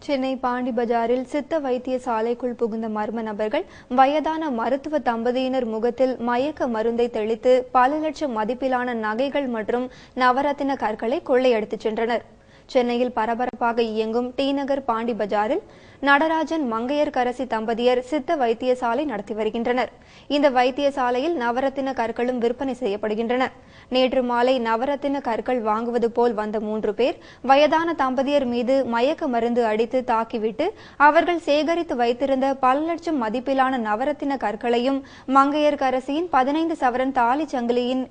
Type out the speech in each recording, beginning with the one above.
சென்னை பாண்டி பஜாரில் சித்த வைத்தியசாலைக்குள் புகுந்த மர்ம நபர்கள் வயதான மருத்துவ தம்பதியினர் முகத்தில் மயக்க மருந்தை தெளித்து பல லட்சம் மதிப்பிலான நகைகள் மற்றும் நவரத்தின கற்களை கொள்ளையடித்துச் சென்றனர். சென்னையில் பரபரப்பாக இயங்கும் டி நகர் பாண்டி பஜாரில் நடராஜன் மங்கையர்கரசி தம்பதியர் சித்த வைத்தியசாலை நடத்தி வருகின்றனர். இந்த வைத்தியசாலையில் நவரத்தின கற்களும் விற்பனை செய்யப்படுகின்றன. நேற்று மாலை நவரத்தின கற்கள் வாங்குவது போல் வந்த மூன்று பேர் வயதான தம்பதியர் மீது மயக்க மருந்து அடித்து தாக்கிவிட்டு அவர்கள் சேகரித்து வைத்திருந்த பல லட்சம் மதிப்பிலான நவரத்தின கற்களையும் மங்கையர்கரசியின் பதினைந்து சவரன் தாலி சங்கிலியின்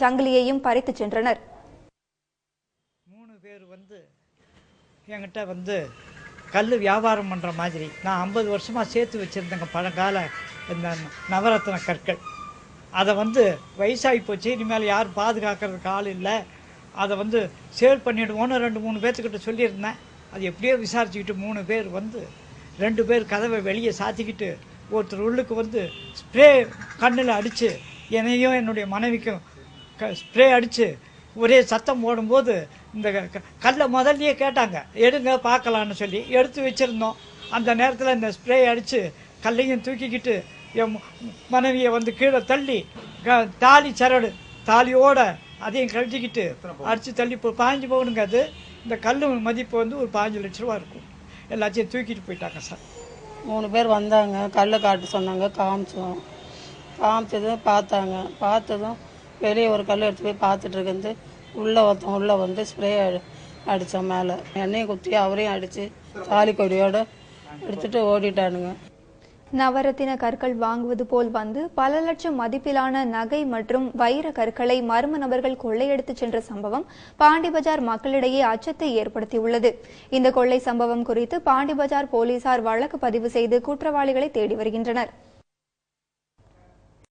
சங்கிலியையும் பறித்துச் சென்றனர். பேர் வந்து என்கிட்ட வந்து கல் வியாபாரம் பண்ணுற மாதிரி. நான் ஐம்பது வருஷமாக சேர்த்து வச்சுருந்தேங்க பழங்கால இந்த நவரத்ன கற்கள். அதை வந்து வயசாகி போச்சு. இனிமேல் யாரும் பாதுகாக்கிறதுக்கு ஆள் இல்லை. அதை வந்து சேல் பண்ணிவிடுவோன்னு ரெண்டு மூணு பேர்த்துக்கிட்ட சொல்லியிருந்தேன். அது எப்படியோ விசாரிச்சுக்கிட்டு மூணு பேர் வந்து ரெண்டு பேர் கதவை வெளியே சாத்திக்கிட்டு ஒருத்தர் உள்ளுக்கு வந்து ஸ்ப்ரே கண்ணில் அடித்து என்னையும் என்னுடைய மனைவிக்கும் க ஸ்ப்ரே அடித்து ஒரே சத்தம் போடும்போது இந்த க- கல்லை முதல்லயே கேட்டாங்க. எடுங்க பார்க்கலான்னு சொல்லி எடுத்து வச்சுருந்தோம். அந்த நேரத்தில் இந்த ஸ்ப்ரே அடித்து கல்லையும் தூக்கிக்கிட்டு என் மனைவியை வந்து கீழே தள்ளி க- தாலி சரடு தாலியோட அதையும் கழட்டிக்கிட்டு அடித்து தள்ளி இப்போ பாஞ்சு பவுனுங்க அது. இந்த கல் மதிப்பு வந்து ஒரு பாஞ்சு லட்ச ரூபா இருக்கும். எல்லாத்தையும் தூக்கிட்டு போயிட்டாங்க சார். மூணு பேர் வந்தாங்க. கல்லை காட்ட சொன்னாங்க காமிச்சோம். காமிச்சதும் பார்த்தாங்க. பார்த்ததும் வெளியே ஒரு கல் எடுத்து போய் பார்த்துட்டு இருக்குது உள்ளே ஒருத்தன் உள்ளே வந்து ஸ்ப்ரே அடித்தான் மேலே. எண்ணெயை குத்தி அவரையும் அடித்து தாலி கொடியோடு எடுத்துட்டு ஓடிட்டானுங்க. நவரத்தின கற்கள் வாங்குவது போல் வந்து பல லட்சம் மதிப்பிலான நகை மற்றும் வைர கற்களை மர்ம நபர்கள் கொள்ளையடித்துச் சென்ற சம்பவம் பாண்டி பஜார் மக்களிடையே அச்சத்தை ஏற்படுத்தியுள்ளது. இந்த கொள்ளை சம்பவம் குறித்து பாண்டி பஜார் போலீசார் வழக்கு பதிவு செய்து குற்றவாளிகளை தேடி வருகின்றனர்.